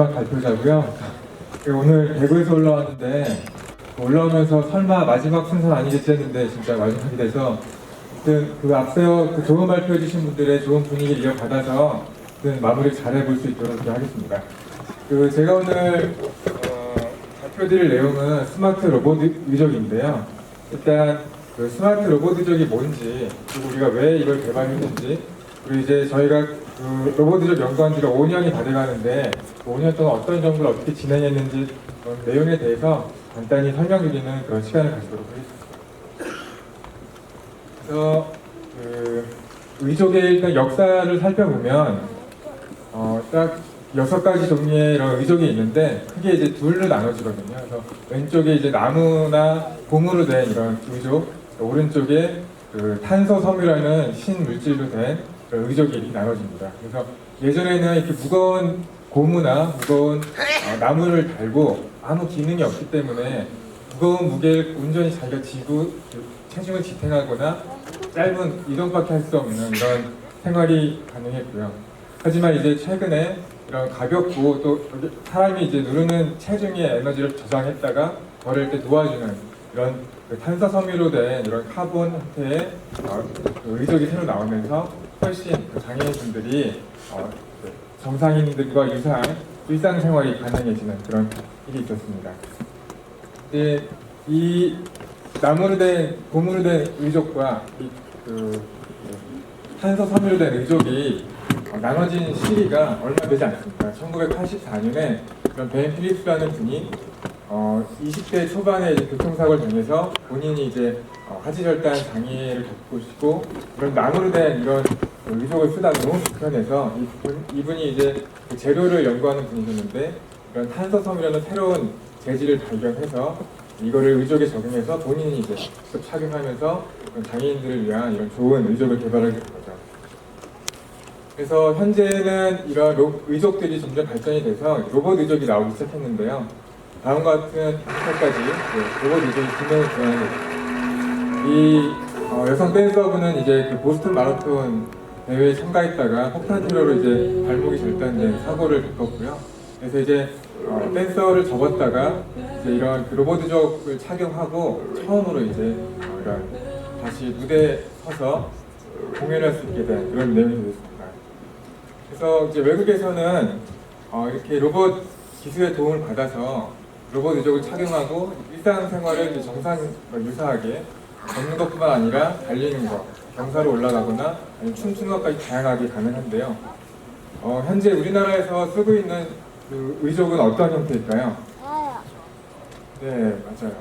마지막 발표자고요. 그 오늘 대구에서 올라왔는데 올라오면서 설마 마지막 순서는 아니겠지 했는데 진짜 마지막이 돼서 아무튼 그 앞서 그 좋은 발표해 주신 분들의 좋은 분위기를 이어받아서 아무튼 마무리 잘 해볼 수 있도록 하겠습니다. 그 제가 오늘 어, 발표드릴 내용은 스마트 로봇 의적인데요. 일단 그 스마트 로봇 의적이 뭔지 그리고 우리가 왜 이걸 개발했는지 그리고 이제 저희가 그 로봇 의적 연구한 지가 5년이 다 돼가는데 5년 동안 어떤 정보를 어떻게 진행했는지 그런 내용에 대해서 간단히 설명드리는 그런 시간을 가지도록 하겠습니다. 그래서 그 의족의 일단 역사를 살펴보면 어, 딱 여섯 가지 종류의 이런 의족이 있는데 크게 이제 둘로 나눠지거든요. 그래서 왼쪽에 이제 나무나 고무로 된 이런 의족, 오른쪽에 그 탄소 섬유라는 신물질로 된 이렇게 나눠집니다. 그래서 예전에는 이렇게 무거운 고무나 무거운 어, 나무를 달고 아무 기능이 없기 때문에 무거운 무게를 온전히 자기가 지고 그 체중을 지탱하거나 짧은 이동밖에 할 수 없는 이런 생활이 가능했고요. 하지만 이제 최근에 이런 가볍고 또 사람이 이제 누르는 체중의 에너지를 저장했다가 버릴 때 도와주는 이런 그 탄소 섬유로 된 이런 카본 형태의 어, 그 의족이 새로 나오면서 훨씬 그 장애인분들이 어, 그 정상인들과 유사한 일상생활이 가능해지는 그런 일이 있었습니다. 이제 이 나무로 된 고무로 된 의족과 이그 탄소 섬유로 된 의족이 어, 나눠진 시기가 얼마 되지 않습니다. 1984년에 그런 벤 필립스라는 분이 어, 20대 초반에 교통사고를 당해서 본인이 이제 어, 하지절단 장애를 겪으시고 그런 나무로 된 이런 의족을 쓰다 너무 불편해서 이분, 이분이 이제 그 재료를 연구하는 분이셨는데 이런 탄소 섬유라는 새로운 재질을 발견해서 이거를 의족에 적용해서 본인이 이제 직접 착용하면서 장애인들을 위한 이런 좋은 의족을 개발하게 된 거죠. 그래서 현재는 이런 로- 의족들이 점점 발전이 돼서 로봇 의족이 나오기 시작했는데요. 다음과 같은 형태까지 네, 로봇 기능을 구현하고 있습니다. 이 어, 여성 댄서분은 이제 그 보스턴 마라톤 대회에 참가했다가 폭탄 테러로 이제 발목이 절단된 사고를 겪었고요. 그래서 이제 어, 댄서를 접었다가 이제 이런 그 로봇 의족을 착용하고 처음으로 이제 어, 이런 다시 무대에 서서 공연할 수 있게 된 그런 내용이 되겠습니다. 그래서 이제 외국에서는 어, 이렇게 로봇 기술의 도움을 받아서 로봇 의족을 착용하고 일상생활을 정상과 유사하게 걷는 것뿐만 아니라 달리는 것, 경사로 올라가거나 아니면 춤추는 것까지 다양하게 가능한데요. 어, 현재 우리나라에서 쓰고 있는 그 의족은 어떤 형태일까요? 네, 맞아요.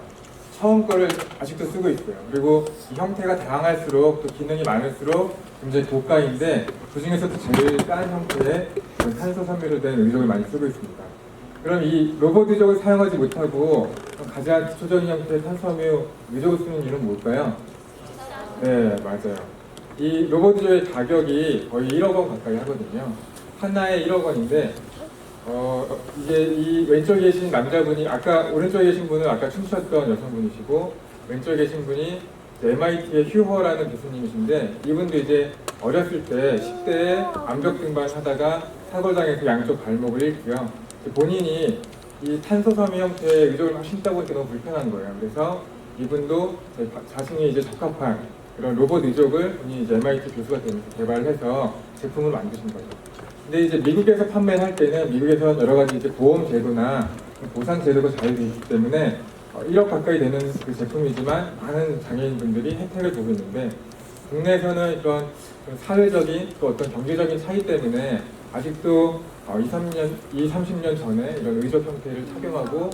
처음 거를 아직도 쓰고 있어요. 그리고 이 형태가 다양할수록 또 기능이 많을수록 굉장히 고가인데 그 중에서도 제일 싼 형태의 탄소 섬유로 된 의족을 많이 쓰고 있습니다. 그럼 이 로봇 의족을 사용하지 못하고 가장 기초적인 형태의 탄소섬유 의족을 쓰는 이유는 뭘까요? 네, 맞아요. 이 로봇 의족의 가격이 거의 1억 원 가까이 하거든요. 하나에 1억 원인데 어, 이제 이 왼쪽에 계신 남자분이 아까 오른쪽에 계신 분은 아까 춤추셨던 여성분이시고 왼쪽에 계신 분이 MIT의 휴허라는 교수님이신데 이분도 이제 어렸을 때 10대에 암벽 등반 하다가 사고장에서 양쪽 발목을 잃고요. 본인이 이 탄소 섬유 형태의 의족을 막 신다고 하니까 너무 불편한 거예요. 그래서 이분도 자신이 이제 적합한 그런 로봇 의족을 본인이 이제 MIT 교수가 되면서 개발해서 제품을 만드신 거죠. 근데 이제 미국에서 판매를 할 때는 미국에서는 여러 가지 이제 보험 제도나 보상 제도가 잘 되어 있기 때문에 어, 1억 가까이 되는 그 제품이지만 많은 장애인분들이 혜택을 보고 있는데 국내에서는 이런 좀 사회적인 또 어떤 경제적인 차이 때문에 아직도 어, 2, 3년, 2, 30년 전에 이런 의족 형태를 착용하고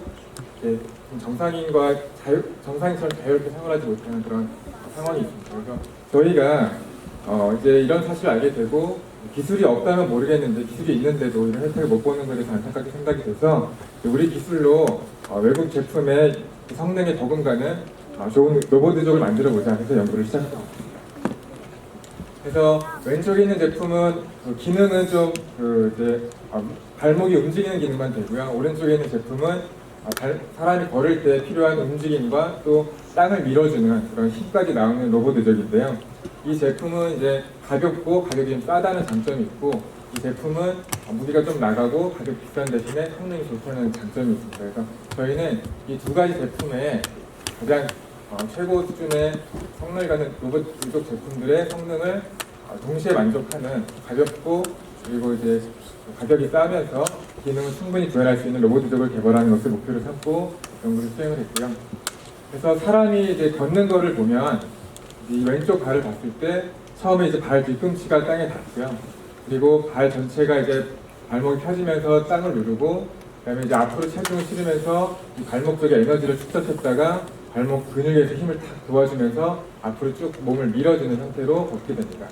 이렇게 좀 정상인과 자유, 정상인처럼 자유롭게 생활하지 못하는 그런 상황이 있습니다. 그래서 저희가 어, 이제 이런 사실을 알게 되고 기술이 없다면 모르겠는데 기술이 있는데도 이런 혜택을 못 보는 것에 대해서 안타깝게 생각이 돼서 우리 기술로 어, 외국 제품의 성능에 더금가는 어, 좋은 로봇 의족을 만들어 보자 해서 연구를 시작했습니다. 그래서 왼쪽에 있는 제품은 그 기능은 좀그 이제 어, 발목이 움직이는 기능만 되고요. 오른쪽에 있는 제품은 아, 달- 사람이 걸을 때 필요한 움직임과 또 땅을 밀어주는 그런 힘까지 나오는 로봇 의적인데요. 이 제품은 이제 가볍고 가격이 좀 싸다는 장점이 있고 이 제품은 무게가 좀 나가고 가격 비싼 대신에 성능이 좋다는 장점이 있습니다. 그래서 저희는 이 두 가지 제품에 가장 어, 최고 수준의 성능을 갖는 로봇 의적 제품들의 성능을 어, 동시에 만족하는 가볍고 그리고 이제 가격이 싸면서 기능을 충분히 구현할 수 있는 로봇 의적을 개발하는 것을 목표로 삼고 연구를 수행을 했고요. 그래서 사람이 이제 걷는 거를 보면 이 왼쪽 발을 봤을 때 처음에 이제 발 뒤꿈치가 땅에 닿고요. 그리고 발 전체가 이제 발목이 펴지면서 땅을 누르고 그다음에 이제 앞으로 체중을 실으면서 이 발목 쪽에 에너지를 축적했다가 발목 근육에서 힘을 탁 도와주면서 앞으로 쭉 몸을 밀어주는 형태로 걷게 됩니다.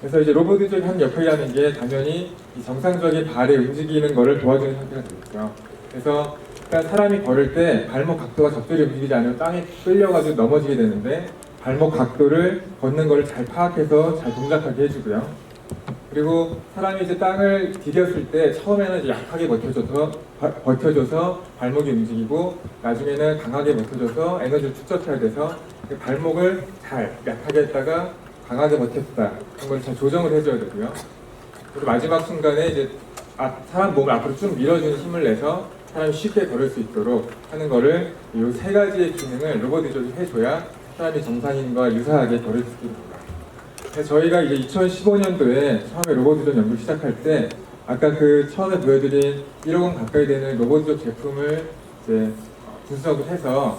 그래서 이제 로봇의 한 역할이라는 게 당연히 이 정상적인 발의 움직이는 것을 도와주는 형태가 되겠죠. 그래서 일단 사람이 걸을 때 발목 각도가 적절히 움직이지 않으면 땅에 끌려가지고 넘어지게 되는데 발목 각도를 걷는 것을 잘 파악해서 잘 동작하게 해주고요. 그리고 사람이 이제 땅을 디뎠을 때 처음에는 약하게 버텨줘서 바- 버텨줘서 발목이 움직이고 나중에는 강하게 버텨줘서 에너지를 축적해야 돼서 그 발목을 잘 약하게 했다가 강하게 버텼다 그런 걸 잘 조정을 해줘야 되고요. 그리고 마지막 순간에 이제 앞- 사람 몸을 앞으로 쭉 밀어주는 힘을 내서 사람이 쉽게 걸을 수 있도록 하는 거를 이 세 가지의 기능을 로봇 의족이 해줘야 사람이 정상인과 유사하게 걸을 수 있게 됩니다. 저희가 이제 2015년도에 처음에 로봇 의족 연구 시작할 때 아까 그 처음에 보여드린 1억 원 가까이 되는 로봇 의족 제품을 이제 어, 분석을 해서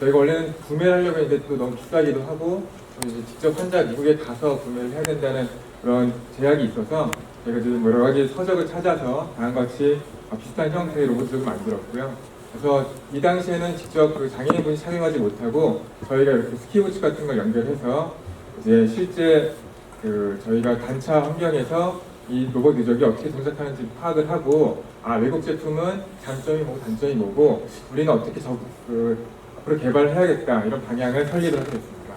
저희가 원래는 구매를 하려고 했는데 또 너무 비싸기도 하고 또 이제 직접 환자 미국에 가서 구매를 해야 된다는 그런 제약이 있어서 저희가 지금 여러 가지 서적을 찾아서 다음과 같이 어, 비슷한 형태의 로봇을 만들었고요. 그래서 이 당시에는 직접 그 장애인분이 착용하지 못하고 저희가 이렇게 스키우츠 같은 걸 연결해서 이제 실제 그 저희가 단차 환경에서 이 로봇 의적이 어떻게 동작하는지 파악을 하고 아 외국 제품은 장점이 뭐고 단점이 뭐고 우리는 어떻게 저, 그, 앞으로 개발을 해야겠다 이런 방향을 설계를 하게 됐습니다.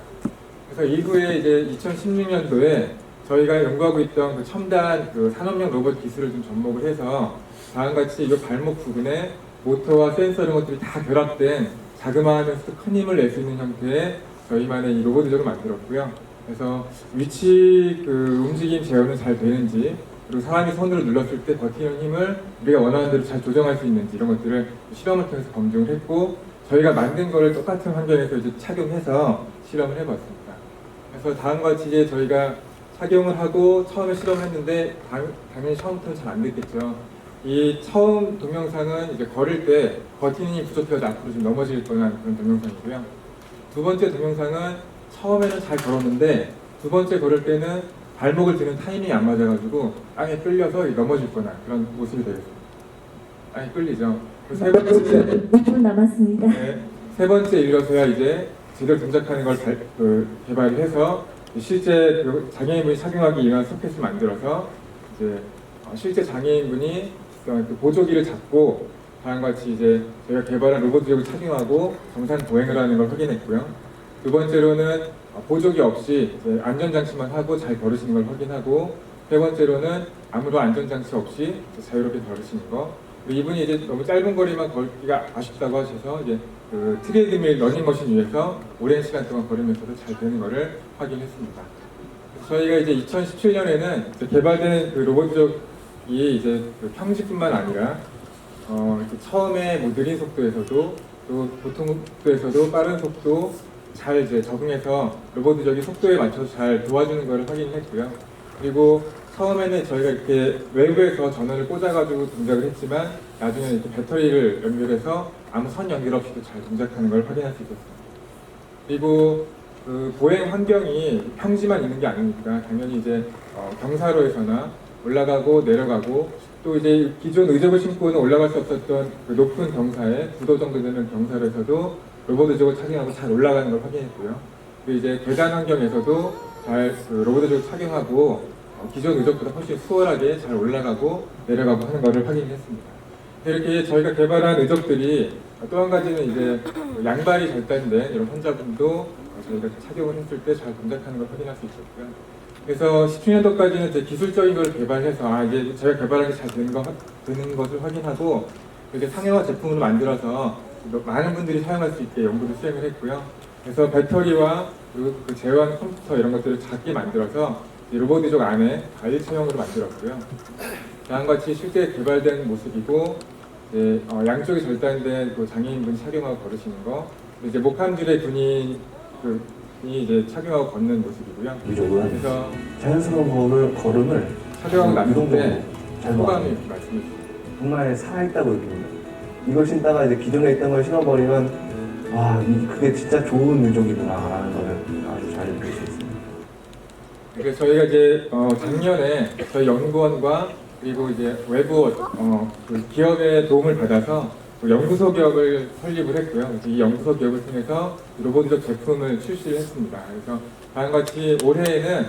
그래서 이후에 이제 2016년도에 저희가 연구하고 있던 그 첨단 그 산업용 로봇 기술을 좀 접목을 해서 다음같이 이 발목 부분에 모터와 센서 이런 것들이 다 결합된 자그마하면서 큰 힘을 낼 수 있는 형태의 저희만의 이 로봇 의적을 만들었고요. 그래서 위치 그 움직임 제어는 잘 되는지 그리고 사람이 손으로 눌렀을 때 버티는 힘을 우리가 원하는 대로 잘 조정할 수 있는지 이런 것들을 실험을 통해서 검증을 했고 저희가 만든 거를 똑같은 환경에서 이제 착용해서 실험을 해봤습니다. 그래서 다음과 같이 이제 저희가 착용을 하고 처음에 실험했는데 당, 당연히 처음부터는 잘 안 됐겠죠. 이 처음 동영상은 이제 걸을 때 버티는 힘이 부족해서 앞으로 좀 넘어질 뻔한 그런 동영상이고요. 두 번째 동영상은 처음에는 잘 걸었는데 두 번째 걸을 때는 발목을 드는 타이밍이 안 맞아가지고 땅에 끌려서 넘어질 뻔한 그런 모습이 되겠습니다. 땅에 끌리죠. 그세 번째 5분 남았습니다. 네, 세 번째 일러서야 이제 제대로 동작하는 걸 발- 그 개발을 해서 실제 그 장애인분이 착용하기 위한 소켓을 만들어서 이제 어, 실제 장애인분이 어, 그 보조기를 잡고 다음과 같이 이제 저희가 개발한 로봇 기업을 착용하고 정상 보행을 하는 걸 확인했고요. 두 번째로는 어, 보조기 없이 이제 안전장치만 하고 잘 걸으시는 걸 확인하고 세 번째로는 아무런 안전장치 없이 자유롭게 걸으시는 거. 이분이 이제 너무 짧은 거리만 걸기가 아쉽다고 하셔서 이제 그 트레드밀 러닝머신 위에서 오랜 시간 동안 걸으면서도 잘 되는 거를 확인했습니다. 저희가 이제 2017년에는 개발된 그 로봇족이 이제 그 평지뿐만 아니라 어, 처음에 뭐 느린 속도에서도 또 보통 속도에서도 빠른 속도 잘 이제 적응해서 로봇적이 속도에 맞춰서 잘 도와주는 것을 확인했고요. 그리고 처음에는 저희가 이렇게 외부에서 전원을 꽂아가지고 동작을 했지만 나중에는 이렇게 배터리를 연결해서 아무 선 연결 없이도 잘 동작하는 걸 확인할 수 있었습니다. 그리고 그 보행 환경이 평지만 있는 게 아니니까 당연히 이제 어, 경사로에서나 올라가고 내려가고 또 이제 기존 의적을 신고는 올라갈 수 없었던 그 높은 경사에 9도 정도 되는 경사로에서도 로봇 의적을 착용하고 잘 올라가는 걸 확인했고요. 그리고 이제 계단 환경에서도 잘 그 로봇 의적을 착용하고 어, 기존 의적보다 훨씬 수월하게 잘 올라가고 내려가고 하는 것을 확인했습니다. 이렇게 저희가 개발한 의적들이 또 한 가지는 이제 양발이 절단된 이런 환자분도 저희가 착용을 했을 때 잘 동작하는 걸 확인할 수 있었고요. 그래서 17년도까지는 이제 기술적인 걸 개발해서 아 이제 저희가 개발한 게 잘 되는 거 되는 것을 확인하고 그렇게 상용화 제품으로 만들어서 많은 분들이 사용할 수 있게 연구를 수행을 했고요. 그래서 배터리와 그 제어하는 컴퓨터 이런 것들을 작게 만들어서 이 로봇이족 안에 관리 체형으로 만들었고요. 다음과 같이 실제 개발된 모습이고 어, 양쪽이 절단된 그 장애인분 착용하고 걸으시는 거, 이제 목함줄의 군인 그 분이 이제 착용하고 걷는 모습이고요. 그래서 자연스러운 걸음을, 착용하고 났을 때 소감이. 말씀해 주세요. 정말 살아있다고 느낍니다. 이걸 신다가 이제 기존에 있던 걸 신어버리면 와, 이, 그게 진짜 좋은 유족이구나라는 거를 아주 잘 느낄 수 있습니다. 그래서 저희가 이제 어, 작년에 저희 연구원과 그리고 이제 외부 어, 그 기업의 도움을 받아서 그 연구소 기업을 설립을 했고요. 이 연구소 기업을 통해서 로봇적 제품을 출시를 했습니다. 그래서 다음과 같이 올해에는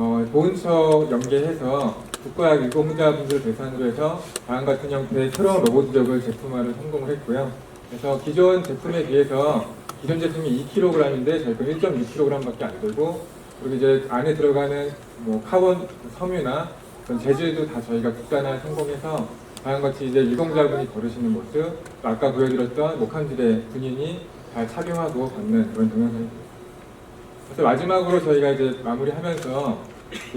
어, 보훈처 연계해서 국가학 유공자분들 대상으로 해서 다음 같은 형태의 새로운 로봇적을 제품화를 성공을 했고요. 그래서 기존 제품에 비해서 기존 제품이 2kg인데 저희가 1.6kg밖에 안 되고 그리고 이제 안에 들어가는 뭐 카본 섬유나 그런 재질도 다 저희가 국산화 성공해서 다음같이 이제 유공자분이 걸으시는 모습, 또 아까 보여드렸던 목함질의 군인이 잘 착용하고 걷는 그런 동영상이 그래서 마지막으로 저희가 이제 마무리하면서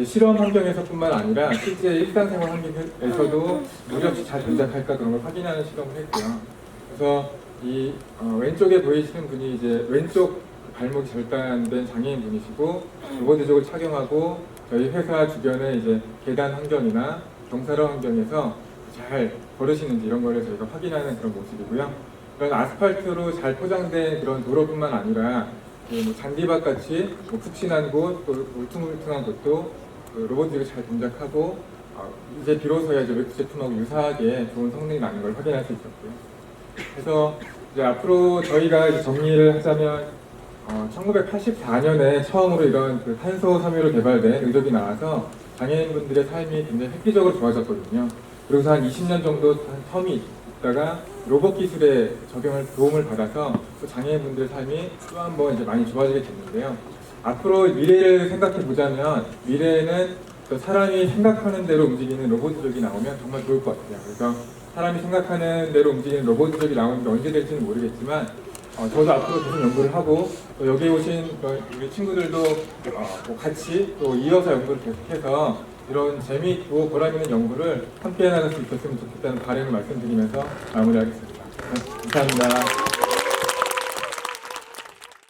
실험 환경에서뿐만 아니라 실제 일상생활 환경에서도 무리 없이 잘 동작할까 그런 걸 확인하는 실험을 했고요. 그래서 이 어, 왼쪽에 보이시는 분이 이제 왼쪽 발목이 절단된 장애인 분이시고 로봇의족을 착용하고 저희 회사 주변의 이제 계단 환경이나 경사로 환경에서 잘 걸으시는지 이런 거를 저희가 확인하는 그런 모습이고요. 그런 아스팔트로 잘 포장된 그런 도로뿐만 아니라 그뭐 잔디밭 같이 뭐 푹신한 곳, 또 울퉁불퉁한 곳도 그 로봇들이 잘 동작하고 어, 이제 비로소야 이제 외부 제품하고 유사하게 좋은 성능이 나는 걸 확인할 수 있었고요. 그래서 이제 앞으로 저희가 이제 정리를 하자면 어, 1984년에 처음으로 이런 그 탄소 섬유로 개발된 의족이 나와서 장애인분들의 삶이 굉장히 획기적으로 좋아졌거든요. 그래서 한 20년 정도 한 텀이 있다가 로봇 기술의 적용을 도움을 받아서 또 장애인분들의 삶이 또 한 번 이제 많이 좋아지게 됐는데요. 앞으로 미래를 생각해 보자면 미래에는 또 사람이 생각하는 대로 움직이는 로봇족이 나오면 정말 좋을 것 같아요. 그래서 사람이 생각하는 대로 움직이는 로봇족이 나오는 게 언제 될지는 모르겠지만 어, 저도 앞으로 계속 연구를 하고 또 여기 오신 그 우리 친구들도 어, 뭐 같이 또 이어서 연구를 계속해서 이런 재미있고 보람 있는 연구를 함께 나갈 수 있었으면 좋겠다는 바람을 말씀드리면서 마무리하겠습니다. 네, 감사합니다.